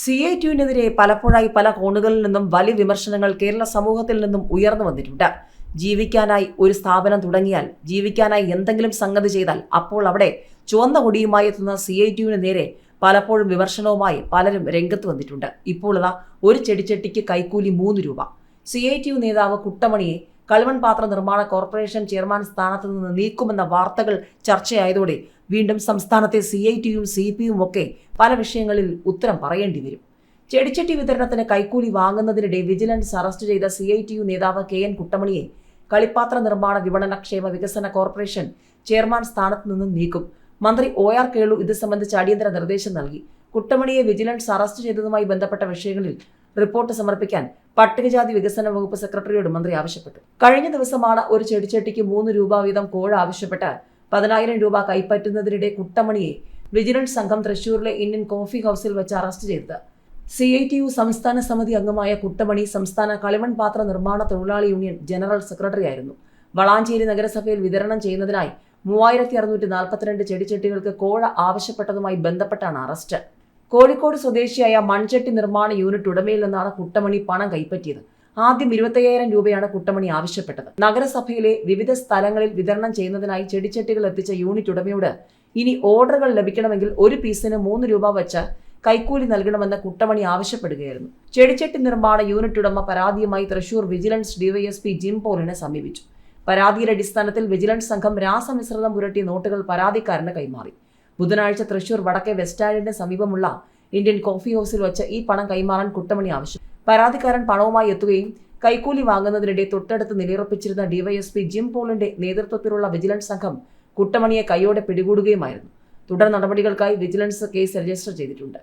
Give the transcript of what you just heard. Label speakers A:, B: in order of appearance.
A: C I ടുവിനെതിരെ പലപ്പോഴായി പല കോണുകളിൽ നിന്നും വലിയ വിമർശനങ്ങൾ കേരള സമൂഹത്തിൽ നിന്നും ഉയർന്നു വന്നിട്ടുണ്ട്. ജീവിക്കാനായി ഒരു സ്ഥാപനം തുടങ്ങിയാൽ ജീവിക്കാനായി എന്തെങ്കിലും സംഗതി ചെയ്താൽ അപ്പോൾ അവിടെ ചുവന്ന കൊടിയുമായി എത്തുന്ന സി ഐ ടിയുവിന് നേരെ പലപ്പോഴും വിമർശനവുമായി പലരും രംഗത്ത് വന്നിട്ടുണ്ട്. ഇപ്പോൾ ഇതാ ഒരു ചെടിച്ചട്ടിക്ക് കൈക്കൂലി മൂന്ന് രൂപ. സി ഐ ടി യു നേതാവ് കുട്ടമണിയെ കളിമൺ പാത്ര നിർമ്മാണ കോർപ്പറേഷൻ ചെയർമാൻ സ്ഥാനത്ത് നിന്ന് നീക്കുമെന്ന വാർത്തകൾ ചർച്ചയായതോടെ വീണ്ടും സംസ്ഥാനത്തെ സി ഐ ടിയും സി പി ഒക്കെ പല വിഷയങ്ങളിൽ ഉത്തരം പറയേണ്ടി വരും. ചെടിച്ചട്ടി വിതരണത്തിന് കൈക്കൂലി വാങ്ങുന്നതിനിടെ വിജിലൻസ് അറസ്റ്റ് ചെയ്ത സി ഐ ടി യു നേതാവ് കെ എൻ കുട്ടമണിയെ കളിപ്പാത്ര നിർമ്മാണ വിപണന ക്ഷേമ വികസന കോർപ്പറേഷൻ ചെയർമാൻ സ്ഥാനത്ത് നിന്നും നീക്കും. മന്ത്രി ഒ ആർ കേളു ഇത് സംബന്ധിച്ച് അടിയന്തര നിർദ്ദേശം നൽകി. കുട്ടമണിയെ വിജിലൻസ് അറസ്റ്റ് ചെയ്തതുമായി ബന്ധപ്പെട്ട വിഷയങ്ങളിൽ റിപ്പോർട്ട് സമർപ്പിക്കാൻ പട്ടികജാതി വികസന വകുപ്പ് സെക്രട്ടറിയോട് മന്ത്രി ആവശ്യപ്പെട്ടു. കഴിഞ്ഞ ദിവസമാണ് ഒരു ചെടിച്ചട്ടിക്ക് മൂന്ന് രൂപ വീതം കോഴ ആവശ്യപ്പെട്ട് പതിനായിരം രൂപ കൈപ്പറ്റുന്നതിനിടെ കുട്ടമണിയെ വിജിലൻസ് സംഘം തൃശൂരിലെ ഇന്ത്യൻ കോഫി ഹൗസിൽ വെച്ച് അറസ്റ്റ് ചെയ്തത്. സി ഐ ടി യു സംസ്ഥാന സമിതി അംഗമായ കുട്ടമണി സംസ്ഥാന കളിമൺ പാത്ര നിർമ്മാണ തൊഴിലാളി യൂണിയൻ ജനറൽ സെക്രട്ടറി ആയിരുന്നു വളാഞ്ചേരി നഗരസഭയിൽ വിതരണം ചെയ്യുന്നതിനായി മൂവായിരത്തി അറുന്നൂറ്റി നാൽപ്പത്തിരണ്ട് ചെടിച്ചട്ടികൾക്ക് കോഴ ആവശ്യപ്പെട്ടതുമായി ബന്ധപ്പെട്ടാണ് അറസ്റ്റ്. കോഴിക്കോട് സ്വദേശിയായ മൺചട്ടി നിർമ്മാണ യൂണിറ്റ് ഉടമയിൽ നിന്നാണ് കുട്ടമണി പണം കൈപ്പറ്റിയത്. ആദ്യം ഇരുപത്തയ്യായിരം രൂപയാണ് കുട്ടമണി ആവശ്യപ്പെട്ടത്. നഗരസഭയിലെ വിവിധ സ്ഥലങ്ങളിൽ വിതരണം ചെയ്യുന്നതിനായി ചെടിച്ചട്ടികൾ എത്തിച്ച യൂണിറ്റ് ഉടമയോട് ഇനി ഓർഡറുകൾ ലഭിക്കണമെങ്കിൽ ഒരു പീസിന് മൂന്ന് രൂപ വെച്ച് കൈക്കൂലി നൽകണമെന്ന് കുട്ടമണി ആവശ്യപ്പെടുകയായിരുന്നു. ചെടിച്ചട്ടി നിർമ്മാണ യൂണിറ്റ് ഉടമ പരാതിയുമായി തൃശൂർ വിജിലൻസ് ഡിവൈഎസ്പി ജിം പോളിനെ സമീപിച്ചു. പരാതിയുടെ അടിസ്ഥാനത്തിൽ വിജിലൻസ് സംഘം രാസമിശ്രിതം പുരട്ടിയ നോട്ടുകൾ പരാതിക്കാരന് കൈമാറി. ബുധനാഴ്ച തൃശൂർ വടക്കേ വെസ്റ്റാൻഡിന് സമീപമുള്ള ഇന്ത്യൻ കോഫി ഹൗസിൽ വെച്ച് ഈ പണം കൈമാറാൻ കുട്ടമണി ആവശ്യം. പരാതിക്കാരൻ പണവുമായി എത്തുകയും കൈക്കൂലി വാങ്ങുന്നതിനിടെ തൊട്ടടുത്ത് നിലയുറപ്പിച്ചിരുന്ന ഡിവൈഎസ്പി ജിം പോളിന്റെ നേതൃത്വത്തിലുള്ള വിജിലൻസ് സംഘം കുട്ടമണിയെ കൈയോടെ പിടികൂടുകയുമായിരുന്നു. തുടർ നടപടികൾക്കായി വിജിലൻസ് കേസ് രജിസ്റ്റർ ചെയ്തിട്ടുണ്ട്.